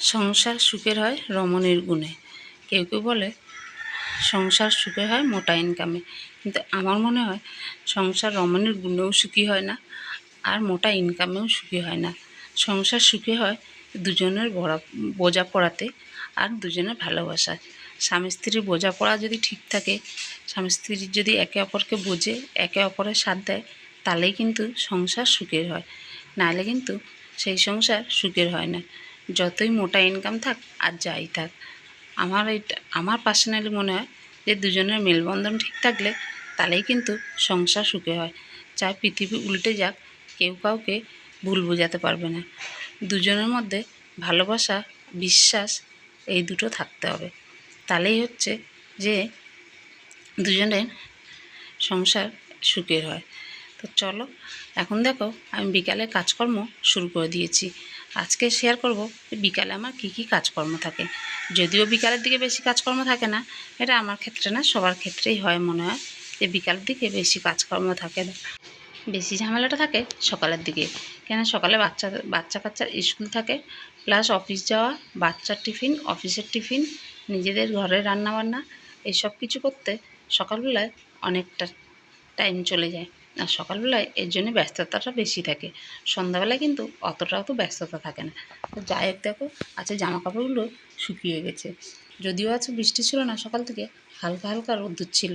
সংসার সুখের হয় রমণের গুণে। কেউ কেউ বলে, সংসার সুখের হয় মোটা ইনকামে কিন্তু আমার মনে হয়, সংসার রমণের গুণেও সুখী হয় না, আর মোটা ইনকামেও সুখী হয় না। সংসার সুখী হয় দুজনের বড়া বোঝা পড়াতে আর দুজনের ভালোবাসায় স্বামী স্ত্রীর বোঝাপড়া যদি ঠিক থাকে, স্বামী স্ত্রীর যদি একে অপরকে বোঝে, একে অপরের সাথ দেয়, তাহলেই কিন্তু সংসার সুখের হয়। নাহলে কিন্তু সেই সংসার সুখের হয় না। যতই মোটা ইনকাম থাক আর যাই থাক, আমার এটা আমার পার্সোনালি মনে হয় যে দুজনের মেলবন্ধন ঠিক থাকলে তাহলেই কিন্তু সংসার সুখে হয়। চাই পৃথিবী উল্টে যাক, কেউ কাউকে ভুল বোঝাতে পারবে না। দুজনের মধ্যে ভালোবাসা, বিশ্বাস এই দুটো থাকতে হবে। তাহলেই হচ্ছে যে দুজনের সংসার সুখের হয়। তো চলো, এখন দেখো আমি বিকালে কাজকর্ম শুরু করে দিয়েছি। আজকে শেয়ার করব বিকালে আমার কি কি কাজকর্ম থাকে। যদিও বিকালের দিকে বেশি কাজকর্ম থাকে না, এটা আমার ক্ষেত্রে না, সবার ক্ষেত্রেই হয় মনে হয় যে বিকালের দিকে বেশি কাজকর্ম থাকে। না বেশি ঝামেলাটা থাকে সকালের দিকে কেন সকালে বাচ্চা বাচ্চা কাচ্চার স্কুল থাকে প্লাস অফিস যাওয়া, বাচ্চার টিফিন অফিসের টিফিন নিজেদের ঘরের রান্নাবান্না এইসব কিছু করতে সকালবেলায় অনেকটা টাইম চলে যায়। আর সকালবেলায় এর জন্য ব্যস্ততাটা বেশি থাকে। সন্ধ্যাবেলায় কিন্তু অতটাও তো ব্যস্ততা থাকে না। তো যাই হোক দেখো আচ্ছা জামা কাপড়গুলো শুকিয়ে গেছে। যদিও আছে বৃষ্টি ছিল না, সকাল থেকে হালকা হালকা রোদ্দুর ছিল।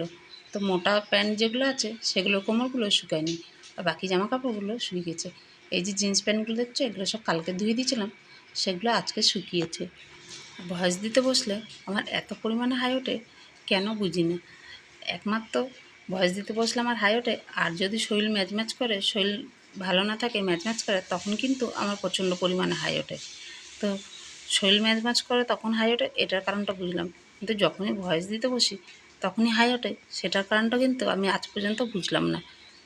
তো মোটা প্যান্ট যেগুলো আছে, সেগুলো কোমরগুলো শুকায়নি আর বাকি জামা কাপড়গুলো শুকিয়ে গেছে। এই যে জিন্স প্যান্টগুলো দেখছ, এগুলো সব কালকে ধুয়ে দিয়েছিলাম, সেগুলো আজকে শুকিয়েছে। ভয়েস দিতে বসলে আমার এত পরিমাণে হাই ওঠে, কেন বুঝি না একমাত্র ভয়েস দিতে বসলে আমার হাই ওঠে। আর যদি শরীর ম্যাচ ম্যাচ করে, শরীর ভালো না থাকে ম্যাচ ম্যাচ করে, তখন কিন্তু আমার প্রচণ্ড পরিমাণে হাই ওঠে। তো শরীর ম্যাচ ম্যাচ করে, তখন হাই ওঠে, এটার কারণটা বুঝলাম। কিন্তু যখনই ভয়েস দিতে বসি, তখনই হাই ওঠে। সেটার কারণটা কিন্তু আমি আজ পর্যন্ত বুঝলাম না।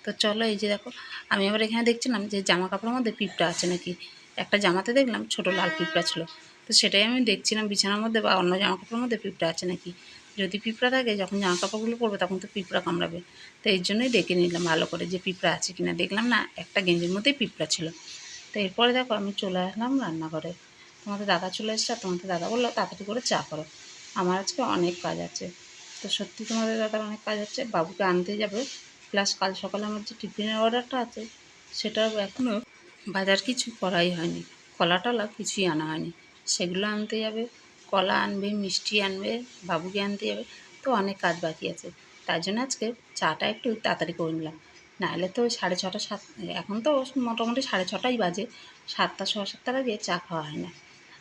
তো চলো এই যে দেখো, আমি আবার এখানে দেখছিলাম যে জামা কাপড়ের মধ্যে পিঁপড়া আছে নাকি? একটা জামাতে দেখলাম ছোটো লাল পিঁপড়া ছিল। তো সেটাই আমি দেখছিলাম বিছানার মধ্যে বা অন্য জামা কাপড়ের মধ্যে পিঁপড়া আছে নাকি? যদি পিঁপড়া থাকে, যখন জামা কাপড়গুলো পরবে, তখন তো পিঁপড়া কামড়াবে। তো এই জন্যই দেখে নিলাম ভালো করে যে পিঁপড়া আছে কিনা। দেখলাম না, একটা গেঞ্জির মধ্যেই পিঁপড়া ছিল। তো এরপরে দেখো, আমি চলে আসলাম রান্নাঘরে। তোমাদের দাদা চলে এসছে, আর তোমাদের দাদা বলল, তাড়াতাড়ি করে চা করো। আমার আজকে অনেক কাজ আছে। তো সত্যি তোমাদের দাদার অনেক কাজ আছে। বাবুকে আনতে যাবে। প্লাস কাল সকালে আমার যে টিফিনের অর্ডারটা আছে সেটা এখনও বাজার কিছু করাই হয়নি। কলা টলা কিছুই আনা হয়নি। সেগুলো আনতে যাবে। কলা আনবে, মিষ্টি আনবে, বাবুকে আনতে যাবে, তো অনেক কাজ বাকি আছে। তার জন্য আজকে চাটা একটু তাড়াতাড়ি করে নিলাম। নাহলে তো সাড়ে ছটা সাত, এখন তো মোটামুটি সাড়ে ছটাই বাজে, সাতটা সোয়া সাতটার আগে চা খাওয়া হয় না।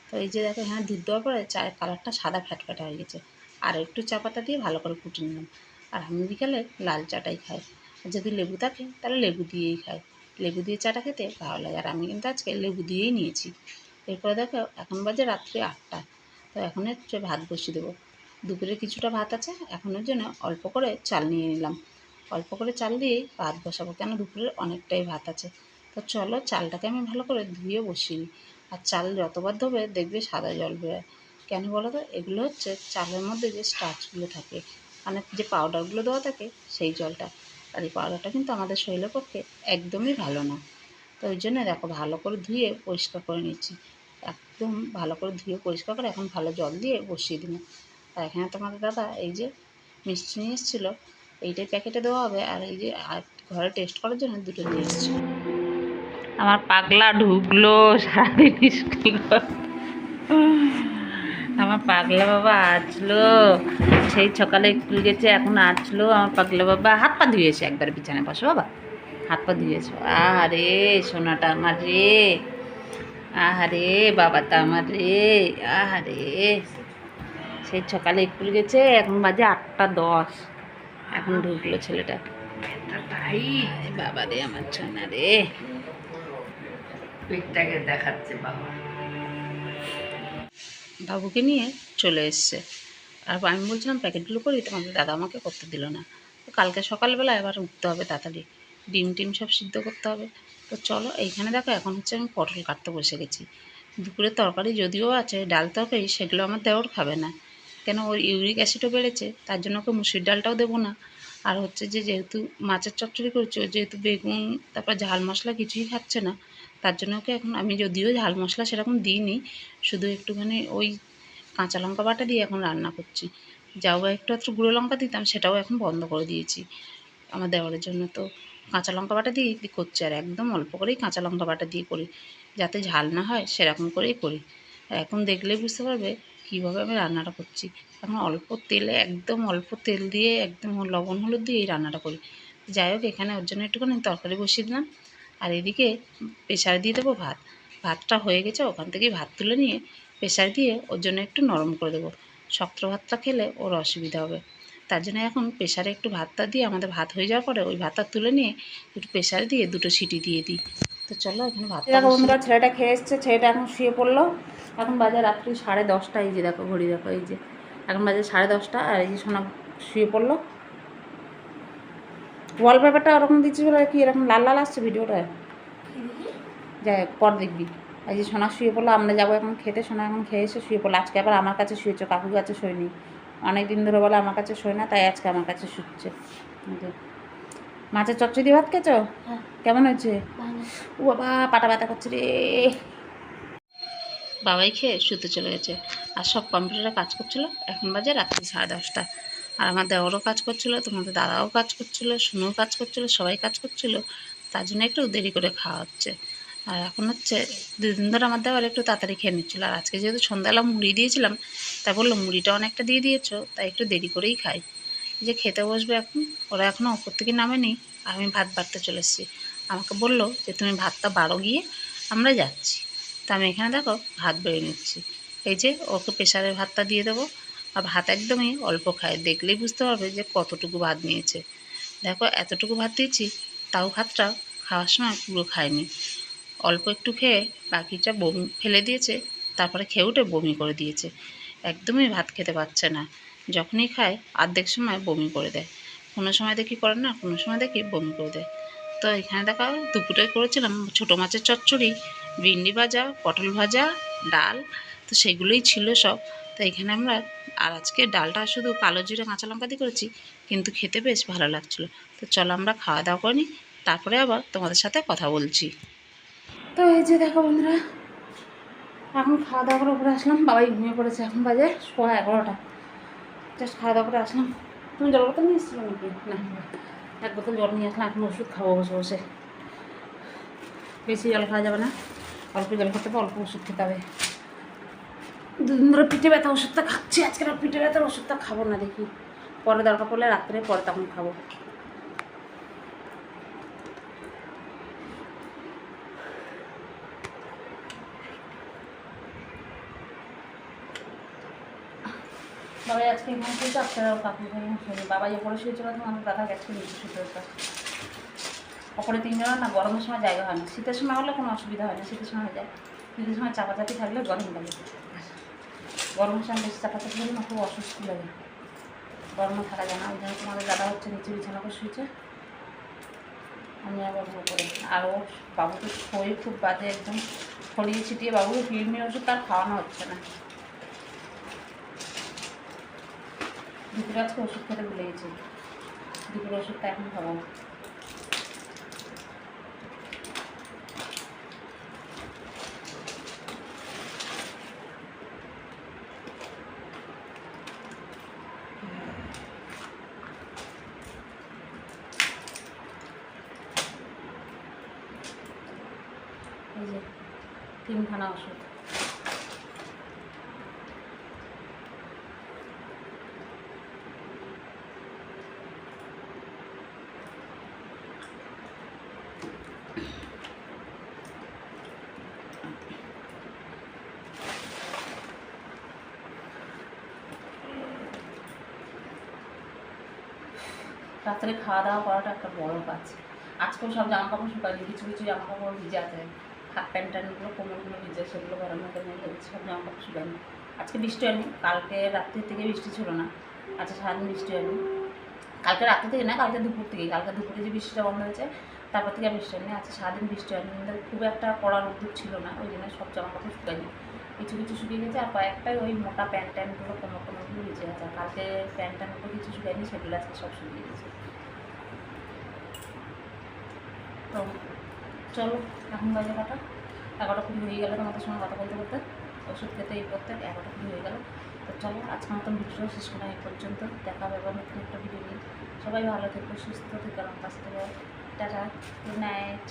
তো এই যে দেখো হ্যাঁ দুধ দেওয়ার পরে চায়ের কালারটা সাদা ফ্যাটফ্যাটা হয়ে গেছে। আর একটু চা পাতা দিয়ে ভালো করে ফুটে নিলাম। আর আমি বিকালে লাল চাটাই খাই। যদি লেবু থাকে, তাহলে লেবু দিয়েই খাই। লেবু দিয়ে চাটা খেতে ভালো লাগে। আর আমি কিন্তু আজকে লেবু দিয়েই নিয়েছি। এরপরে দেখো, এখন বাজে রাত্রি আটটা। তো এখন হচ্ছে ভাত বসিয়ে দেবো। দুপুরে কিছুটা ভাত আছে, এখনের জন্য অল্প করে চাল নিয়ে নিলাম। অল্প করে চাল দিয়েই ভাত বসাবো, কেন দুপুরের অনেকটাই ভাত আছে। তো চলো চালটাকে আমি ভালো করে ধুয়ে বসিয়ে নিই। আর চাল যতবার ধোবে দেখবে সাদা জল বেরোয়। কেন বলো তো? এগুলো হচ্ছে চালের মধ্যে যে স্টার্চগুলো থাকে মানে যে পাউডারগুলো দেওয়া থাকে সেই জলটা। আর এই পাউডারটা কিন্তু আমাদের শরীরের পক্ষে একদমই ভালো না। তো ওই জন্য দেখো ভালো করে ধুয়ে পরিষ্কার করে নিচ্ছি। একদম ভালো করে ধুয়ে পরিষ্কার করে এখন ভালো জল দিয়ে বসিয়ে দিলাম আর এখানে তোমাদের দাদা, এই যে মিষ্টি নিয়ে এসেছিল, এইটাই প্যাকেটে দেওয়া হবে। আর এই যে ঘরে টেস্ট করার জন্য দুটো নিয়ে এসেছি। আমার পাগলা ঢুকলো, সারাদিন আমার পাগলা বাবা আসলো সেই সকালে স্কুল গেছে, এখন আসলো আমার পাগলা বাবা হাত পা ধুয়েছে একবার বিছানায় বসো বাবা, হাত পা ধুয়েছো আরে সোনাটা আমার রে। আহারে বাবাটা আমার রে আহারে। সেই সকালে স্কুল গেছে এখন বাজে আটটা দশ। এখন ঢুকলো ছেলেটা। বাবা রে আমার সোনা রে। পেটটাকে দেখাচ্ছে বাবা। বাবুকে নিয়ে চলে এসছে। আর আমি বলছিলাম প্যাকেটগুলো করি? তোমাদের দাদা আমাকে করতে দিল না। কালকে সকালবেলা এবার উঠতে হবে তাড়াতাড়ি। ডিম টিম সব সিদ্ধ করতে হবে। তো চলো, এইখানে দেখো এখন হচ্ছে আমি পটল কাটতে বসে গেছি। দুপুরের তরকারি যদিও আছে, ডাল তরকারি, সেগুলো আমার দেওয়ার খাবে না। কেন, ওর ইউরিক অ্যাসিডও বেড়েছে, তার জন্য ওকে মুসুর ডালটাও দেবো না। আর হচ্ছে যে, যেহেতু মাছের চচ্চড়ি করছে যেহেতু বেগুন, তারপর ঝাল মশলা কিছুই খাচ্ছে না, তার জন্য ওকে এখন আমি যদিও ঝাল মশলা সেরকম দিইনি, শুধু একটুখানি ওই কাঁচা লঙ্কা বাটা দিয়ে এখন রান্না করছি। যাও একটু একটু গুঁড়ো লঙ্কা দিতাম, সেটাও এখন বন্ধ করে দিয়েছি, আমার দেওয়ারের জন্য। তো কাঁচা লঙ্কা বাটা দিয়ে করছি আর একদম অল্প করেই কাঁচা লঙ্কা বাটা দিয়ে করি। যাতে ঝাল না হয় সেরকম করেই করি। এখন দেখলেই বুঝতে পারবে কীভাবে আমি রান্নাটা করছি। এখন অল্প তেলে, একদম অল্প তেল দিয়ে, একদম লবণ হলুদ দিয়ে এই রান্নাটা করি। যাই হোক, এখানে ওর জন্য একটুখানি তরকারি বসিয়ে দিলাম। আর এদিকে প্রেশারে দিয়ে দেবো ভাত। ভাতটা হয়ে গেছে, ওখান থেকেই ভাত তুলে নিয়ে প্রেশার দিয়ে ওর জন্য একটু নরম করে দেবো। শক্ত ভাতটা খেলে ওর অসুবিধা হবে। তার জন্য এখন প্রেশারে একটু ভাতটা দিয়ে আমাদের ভাত হয়ে যাওয়ার পরে ওই ভাতটা তুলে নিয়ে একটু প্রেশারে দিয়ে দুটো সিটি দিয়ে দিই। তো চলো এখানে ভাত দেখো বন্ধুরা ছেলেটা খেয়ে এসছে ছেলেটা এখন শুয়ে পড়ল। এখন বাজে রাত্রি সাড়ে দশটা এই যে দেখো ঘড়ি দেখো এই যে। এখন বাজে সাড়ে দশটা আর এই যে সোনা শুয়ে পড়ল। ওয়ালপেপারটা ওরকম দিচ্ছি বলে কি এরকম লাল লাল আসছে ভিডিওটা যাই হোক, পর দেখবি। এই যে সোনা শুয়ে পড়ল আমরা যাব এখন খেতে সোনা এখন খেয়ে এসে শুয়ে পড়ল। আজকে আবার আমার কাছে শুয়েছে কাকুর কাছে শোয়নি। অনেক দিন ধরে বলে আমার কাছে শোয় না তাই আজকে আমার কাছে শুচ্ছে। মাছের চচ্চড়ি ভাত খেয়েছো? কেমন হয়েছে? ও বাবা পাটা ব্যথা করছে রে। বাবাই খেয়ে শুতে চলে গেছে। আর সব কম্পিউটারে কাজ করছিল। এখন বাজে রাত্রি সাড়ে দশটা। আর আমার দেওয়ারও কাজ করছিল তোমাদের দাদাও কাজ করছিল শুনুও কাজ করছিল সবাই কাজ করছিল। তার জন্য একটু দেরি করে খাওয়া হচ্ছে। আর এখন হচ্ছে দুদিন ধরে আমার দেওয়ার একটু তাড়াতাড়ি খেয়ে নিচ্ছিলো। আর আজকে যেহেতু সন্ধ্যাবেলা মুড়ি দিয়েছিলাম তাই বলল মুড়িটা অনেকটা দিয়ে দিয়েছ, তাই একটু দেরি করেই খাই। যে খেতে বসবে এখন, ওরা এখনও ওপর থেকে নামেনি আমি ভাত বাড়তে চলে এসেছি। আমাকে বলল যে তুমি ভাতটা বাড়ো গিয়ে, আমরা যাচ্ছি। তা আমি এখানে দেখো ভাত বেড়ে নিচ্ছি। এই যে ওকে প্রেশারে ভাতটা দিয়ে দেবো, আর ভাত একদমই অল্প খায়। দেখলেই বুঝতে পারবে যে কতটুকু ভাত নিয়েছে। দেখো এতটুকু ভাত দিয়েছি, তাও ভাতটা খাওয়ার সময় পুরো খায়নি। অল্প একটু খেয়ে বাকিটা বমি ফেলে দিয়েছে, তারপরে খেয়ে উঠে বমি করে দিয়েছে। একদমই ভাত খেতে পারছে না। যখনই খায়, অর্ধেক সময় বমি করে দেয়। কোনো সময় দেখি করে না, কোনো সময় দেখি বমি করে দেয়। তো এখানে দেখা দুপুরে করেছিলাম ছোটো মাছের চচ্চড়ি, ভিন্ডি ভাজা, পটল ভাজা, ডাল, তো সেগুলোই ছিল সব। তো এখানে আমরা, আর আজকে ডালটা শুধু কালো জিরে কাঁচা লঙ্কা দিয়ে করেছি, কিন্তু খেতে বেশ ভালো লাগছিল। তো চলো আমরা খাওয়া দাওয়া করে নিই, তারপরে আবার তোমাদের সাথে কথা বলছি। তো এই যে দেখো বন্ধুরা, এখন খাওয়া দাওয়া করে উপরে আসলাম। বাবাই ঘুমিয়ে পড়েছে এখন বাজে সোয়া এগারোটা। জাস্ট খাওয়া দাওয়া করে আসলাম। তুমি জল বোতল নিয়ে এসেছিল নাকি? না। এক বোতল জল নিয়ে আসলাম, এখন ওষুধ খাব বসে বসে। বেশি জল খাওয়া যাবে না। অল্প জল খেতে হবে, অল্প ওষুধ খেতে হবে। দুদিন ধরে পিঠে ব্যথা, ওষুধটা খাচ্ছি। আজকে পিঠে ব্যথার ওষুধটা খাব না দেখি। পরে দরকার পড়লে রাত্রে, পরে তখন খাব। বাবাই আজকে এখানে শুয়েছে আপনারা কাকু এখানে শুয়ে বাবা যে পরে শুয়েছিল তখন আমার দাদা গেছে নিচে ওপরে তিনজন না গরমের সময় জায়গা হয় না। শীতের সময় হলে কোনো অসুবিধা হয় না, শীতের সময় যায়। শীতের সময় চাপাচাপি থাকলে গরম লাগে। গরমের সময় বেশি চাপাচাপি হলে খুব অসুস্থ লাগে। গরমে থাকা যায় না। ওই জন্য তোমাদের দাদা হচ্ছে নিচে বিছানা করে শুয়েছে আমি আবার উপরে আর ও বাবু তো শরীর খুব বাজে একদম। ছড়িয়ে ছিটিয়ে বাবুকে কিডনি ওষুধ তার খাওয়ানো হচ্ছে না। দুপুরে আজকে ওষুধ খেতে ভুলে গেছি। দুপুরে ওষুধটা এখন খাব। তিনখানা ওষুধ। রাত্রে খাওয়া দাওয়া করাটা একটা বড় কাজ। আজকেও সব জামা কাপড় কিছু কিছু জামা কাপড় ভিজে আছে হাত প্যান্ট ট্যান্টগুলো কোমরগুলো ভিজে সেগুলো নিয়ে গেছে সব জামা কাপড় আজকে বৃষ্টি হয়নি, কালকে রাত্রি থেকে বৃষ্টি ছিল না আজকে সারাদিন বৃষ্টি হয়নি। কালকে রাত্রি থেকে না, কালকে দুপুর থেকে, কালকে দুপুরে যে বৃষ্টিটা বন্ধ হয়েছে, তারপর থেকে বৃষ্টি হয়নি আজকে সারাদিন বৃষ্টি হয়নি খুব একটা পড়ার উদ্যোগ ছিল না, ওই জন্য সব জামা কাপড় কিছু কিছু শুকিয়ে গেছে আর কয়েকটাই ওই মোটা প্যান্ট ট্যান্টগুলো কোনো কোমরগুলো ভিজে আর কালকে প্যান্ট ট্যান্টগুলো কিছু শুকায়নি, সেগুলো আজকে সব শুকিয়ে গেছে। তো চলো, এখন বাজে কটা? এগারোটা কুড়ি হয়ে গেলো তোমাদের সঙ্গে কথা বলতে বলতে। ওষুধ খেতে এই করতে এগারোটা কুড়ি হয়ে গেলো। তো চলো আজকে মতন ভিডিওটা শেষ করা এই পর্যন্ত। দেখা হবে আবার নতুন একটা ভিডিও নিয়ে। সবাই ভালো থেকো, সুস্থ থেকো, আমার কাছ থেকে। Tata good night